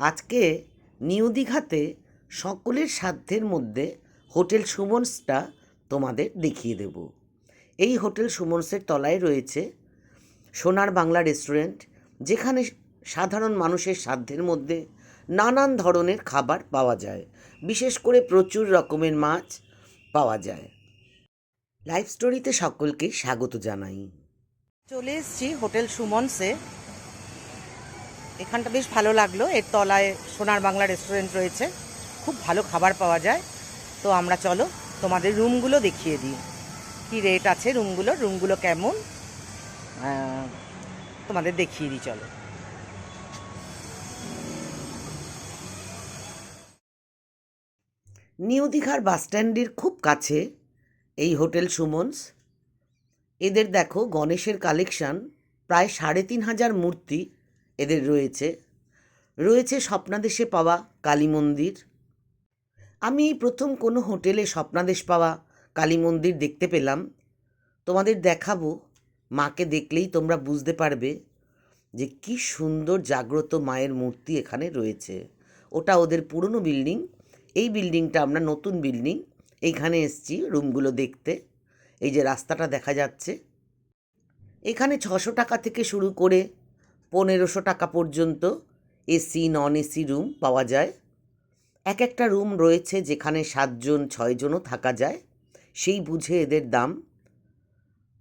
আজকে নিউ দীঘাতে সকলের সাধ্যের মধ্যে হোটেল সুমনসটা তোমাদের দেখিয়ে দেব। এই হোটেল সুমনসের তলায় রয়েছে সোনার বাংলা রেস্টুরেন্ট, যেখানে সাধারণ মানুষের সাধ্যের মধ্যে নানান ধরনের খাবার পাওয়া যায়। বিশেষ করে প্রচুর রকমের মাছ পাওয়া যায়। লাইফ স্টোরিতে সকলকে স্বাগত জানাই। চলে এসেছি হোটেল সুমনসে। এখানটা বেশ ভালো লাগল। এর তলায় সোনার বাংলা রেস্টুরেন্ট রয়েছে। খুব ভালো খাবার পাওয়া যায়। তো আমরা চলো তোমাদের রুমগুলো দেখিয়ে দিই। কি রেট আছে রুমগুলো রুমগুলো কেমন? তোমাদের দেখিয়ে দিই, চলো। নিউ দীঘার বাসস্ট্যান্ডের খুব কাছে এই হোটেল সুমনস। এদের দেখো গণেশের কালেকশন প্রায় সাড়ে তিন হাজার মূর্তি এদের রয়েছে। রয়েছে স্বপ্নাদেশে পাওয়া কালী মন্দির। আমি প্রথম কোনো হোটেলে স্বপ্নাদেশ পাওয়া কালী মন্দির দেখতে পেলাম। তোমাদের দেখাবো, মাকে দেখলেই তোমরা বুঝতে পারবে যে কি সুন্দর জাগ্রত মায়ের মূর্তি এখানে রয়েছে। ওটা ওদের পুরনো বিল্ডিং, এই বিল্ডিংটা আমরা নতুন বিল্ডিং, এইখানে এসছি রুমগুলো দেখতে। এই যে রাস্তাটা দেখা যাচ্ছে। এখানে ছশো টাকা থেকে শুরু করে পনেরোশো টাকা পর্যন্ত এসি, নন এসি রুম পাওয়া যায়। এক একটা রুম রয়েছে যেখানে সাতজন, ছয়জনও থাকা যায়। সেই বুঝে এদের দাম।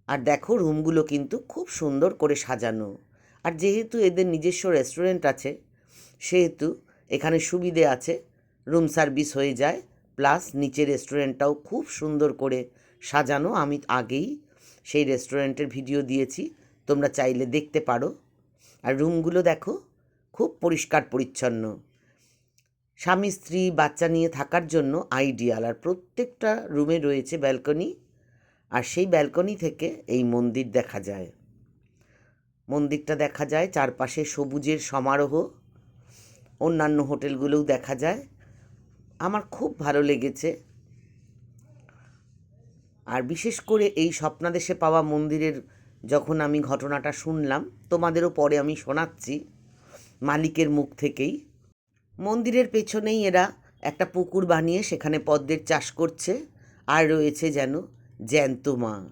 আর দেখো, রুমগুলো কিন্তু খুব সুন্দর করে সাজানো। আর যেহেতু এদের নিজস্ব রেস্টুরেন্ট আছে, সেহেতু এখানে সুবিধে আছে। রুম সার্ভিস হয়ে যায়। প্লাস নিচে রেস্টুরেন্টটাও খুব সুন্দর করে সাজানো। আমি আগেই সেই রেস্টুরেন্টের ভিডিও দিয়েছি। তোমরা চাইলে দেখতে পারো। আর রুমগুলো দেখো, খুব পরিষ্কার পরিচ্ছন্ন। স্বামী স্ত্রী বাচ্চা নিয়ে থাকার জন্য আইডিয়াল, আর প্রত্যেকটা রুমে রয়েছে ব্যালকনি, আর সেই ব্যালকনি থেকে এই মন্দির দেখা যায়। মন্দিরটা দেখা যায়, চারপাশে সবুজের সমারোহ, অন্যান্য হোটেলগুলোও দেখা যায়। আমার খুব ভালো লেগেছে। আর বিশেষ করে এই স্বপ্নাদেশে পাওয়া মন্দিরের যখন আমি ঘটনাটা শুনলাম, তোমাদেরও পরে আমি শোনাচ্ছি মালিকের মুখ থেকেই। মন্দিরের পেছনেই এরা একটা পুকুর বানিয়ে সেখানে পদ্মের চাষ করছে আর রয়েছে যেন জ্যান্ত মা।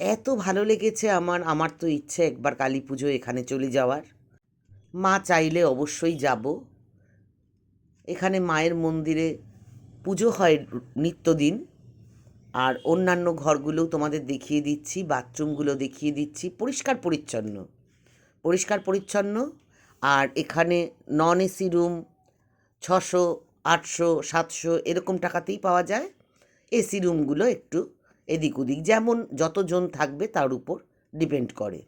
এত ভালো লেগেছে আমার আমার তো ইচ্ছে একবার কালী পুজো এখানে চলে যাওয়ার। মা চাইলে অবশ্যই যাব। এখানে মায়ের মন্দিরে পুজো হয় নিত্যদিন। আর অন্যান্য ঘরগুলোও তোমাদের দেখিয়ে দিচ্ছি, বাথরুমগুলো দেখিয়ে দিচ্ছি, পরিষ্কার পরিচ্ছন্ন। পরিষ্কার পরিচ্ছন্ন, আর এখানে নন এসি রুম ছশো, আটশো, সাতশো এরকম টাকাতেই পাওয়া যায়। এসি রুমগুলো একটু এদিক ওদিক, যেমন যতজন থাকবে তার উপর ডিপেন্ড করে।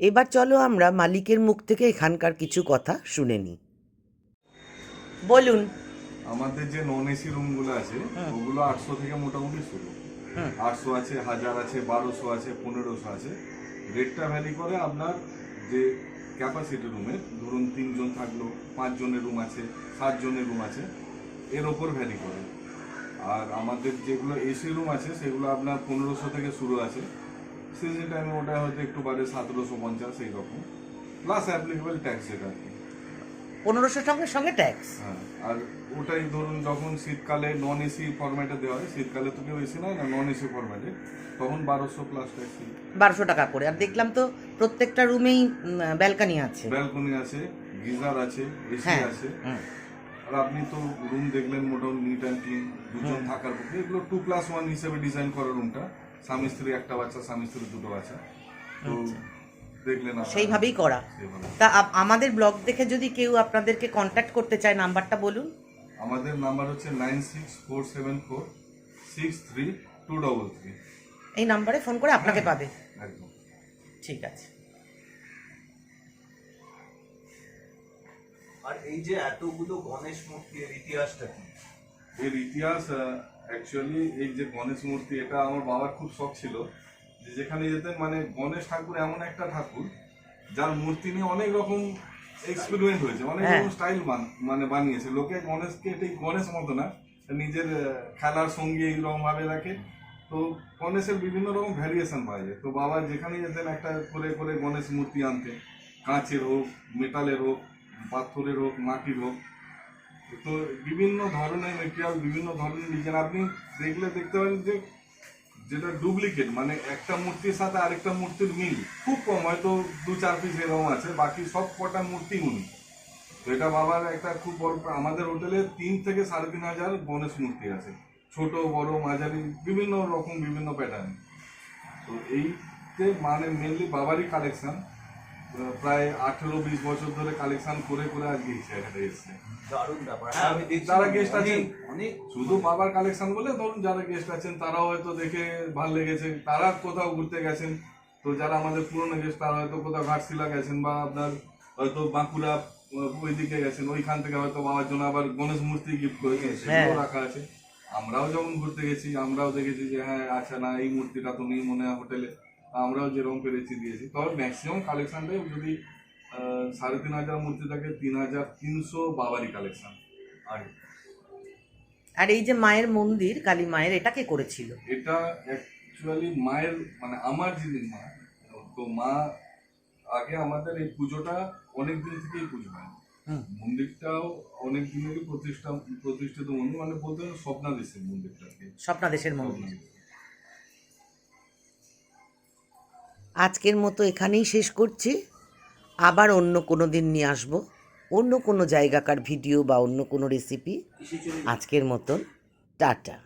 এবার চলো আমরা মালিকের মুখ থেকে এখানকার কিছু কথা শুনে নিই। বলুন। আমাদের যে নন এসি রুমগুলো আছে। ওগুলো আটশো থেকে মোটামুটি শুরু। আটশো আছে হাজার আছে বারোশো আছে পনেরোশো আছে। রেটটা ভ্যালি করে আপনার যে ক্যাপাসিটি রুমের ধরুন তিনজন থাকল পাঁচজনের রুম আছে সাতজনের রুম আছে এর ওপর ভ্যালি করে। আর আমাদের যেগুলো এসি রুম আছে সেগুলো আপনার পনেরোশো থেকে শুরু আছে। সিজন টাইমে ওটা হয়তো একটু বাড়ে সতেরোশো পঞ্চাশ এইরকম। প্লাস অ্যাপ্লিকেবল ট্যাক্স যেটা আর কি। পনেরোশো সঙ্গে সঙ্গে ট্যাক্স হ্যাঁ আর ওটাই ধরুন যখন শীতকালে নন এসি ফরম্যাটে দেওয়া হয় শীতকালে তো কেউ এসি নেয় না নন এসি ফরম্যাটে তখন বারোশো প্লাস ট্যাক্সি বারোশো টাকা করে। আর দেখলাম তো প্রত্যেকটা রুমেই ব্যালকানি আছে। ব্যালকনি আছে গিজার আছে এসি হ্যাঁ আছে। আর আপনি তো রুম দেখলেন মোটামুটি নিট অ্যান্ড ক্লিন দুজন থাকার পক্ষে। এগুলো টু প্লাস ওয়ান হিসেবে ডিজাইন করা রুমটা স্বামী স্ত্রী একটা বাচ্চা স্বামী স্ত্রী দুটো বাচ্চা। তো দেখলেন সেইভাবেই করা। তা আপ- আমাদের ব্লগ দেখে যদি কেউ আপনাদেরকে কন্ট্যাক্ট করতে চায় নাম্বারটা বলুন। আমাদের নাম্বার হচ্ছে nine six four seven four six three two double three. এই নাম্বারে ফোন করে আপনাকে পাবে। একদম। ঠিক আছে। আর এই যে এতগুলো গণেশ মূর্তি এর ইতিহাসটা কি? এর ইতিহাস অ্যাকচুয়ালি এই যে গণেশ মূর্তি এটা আমার বাবার খুব শখ ছিল যে যেখানে যেতেন মানে গণেশ ঠাকুর এমন একটা ঠাকুর যার মূর্তি নিয়ে অনেক রকম এক্সপেরিমেন্ট হয়েছে অনেক হ্যাঁ। রকম স্টাইল মানে বানিয়েছে। লোকে গণেশকে ঠিক গণেশ মতো না নিজের খেলার সঙ্গী এইরকম ভাবে রাখে। তো গণেশের বিভিন্ন রকম ভ্যারিয়েশন পাওয়া যায়। তো বাবা যেখানে যেতেন একটা করে করে গণেশ মূর্তি আনতেন। কাঁচের হোক মেটালের হোক পাথরের হোক মাটির হোক। তো বিভিন্ন ধরনের মেটেরিয়াল বিভিন্ন ধরনের ডিজাইন আপনি দেখলে দেখতে পারেন যে যেটা ডুপ্লিকেট মানে একটা মূর্তির সাথে আরেকটা মূর্তির মিল। খুব কম, হয়তো দু চার পিস এরকম আছে, বাকি সব কটা মূর্তি উনি। তো এটা বাবার একটা খুব বড় আমাদের হোটেলে তিন থেকে সাড়ে তিন হাজার গণেশ মূর্তি আছে। ছোট, বড়, মাঝারি, বিভিন্ন রকম, বিভিন্ন প্যাটার্ন তো এইতে মানে মেনলি বাবারই কালেকশন প্রায় আঠেরো বিশ বছর ধরে কালেকশন করে করে আজকে এই জায়গাটা এসছে। দারুণ ব্যাপার। হ্যাঁ যারা guest আছেন, অনেক অনেক শুধু বাবার কালেকশন বলে ধরুন যারা গেস্ট আছেন তারাও হয়তো দেখে ভালো লেগেছে। তারা কোথাও ঘুরতে গেছেন তো যারা আমাদের পুরনো গেস্ট তারা হয়তো কোথাও ঘাটশিলা গেছেন বা আপনার হয়তো বাঁকুড়া ওইদিকে গেছেন ওইখান থেকে হয়তো বাবার জন্য আবার গণেশ মূর্তি গিফট সেগুলো হ্যাঁ। রাখা আছে। আমরাও যখন ঘুরতে গেছি আমরাও দেখেছি যে হ্যাঁ আচ্ছা না এই মূর্তিটা তো নেই মনে হয় হোটেলে। আমরাও যেরকম পেরেছি দিয়েছি। তবে ম্যাক্সিমাম কালেকশনটাই যদি সাড়ে তিন হাজার মূর্তি থাকে তিন হাজার তিনশো বাবারই কালেকশন আর আর এই যে মায়ের মন্দির কালী মায়ের এটা কে করেছিল? এটা অ্যাকচুয়ালি মায়ের মানে আমার যিনি মা তো মা আগে আমাদের এই পুজোটা অনেক দিন থেকেই পুজো হয়। মন্দিরটাও অনেক দিনেরই প্রতিষ্ঠা প্রতিষ্ঠিত মন্দির মানে বলতে স্বপ্নাদেশের মন্দিরটাকে স্বপ্নাদেশের মন্দির। আজকের মতো এখানেই শেষ করছি। আবার অন্য কোনো দিন নিয়ে আসব। অন্য কোনো জায়গাকার ভিডিও বা অন্য কোনো রেসিপি আজকের মতন। টাটা।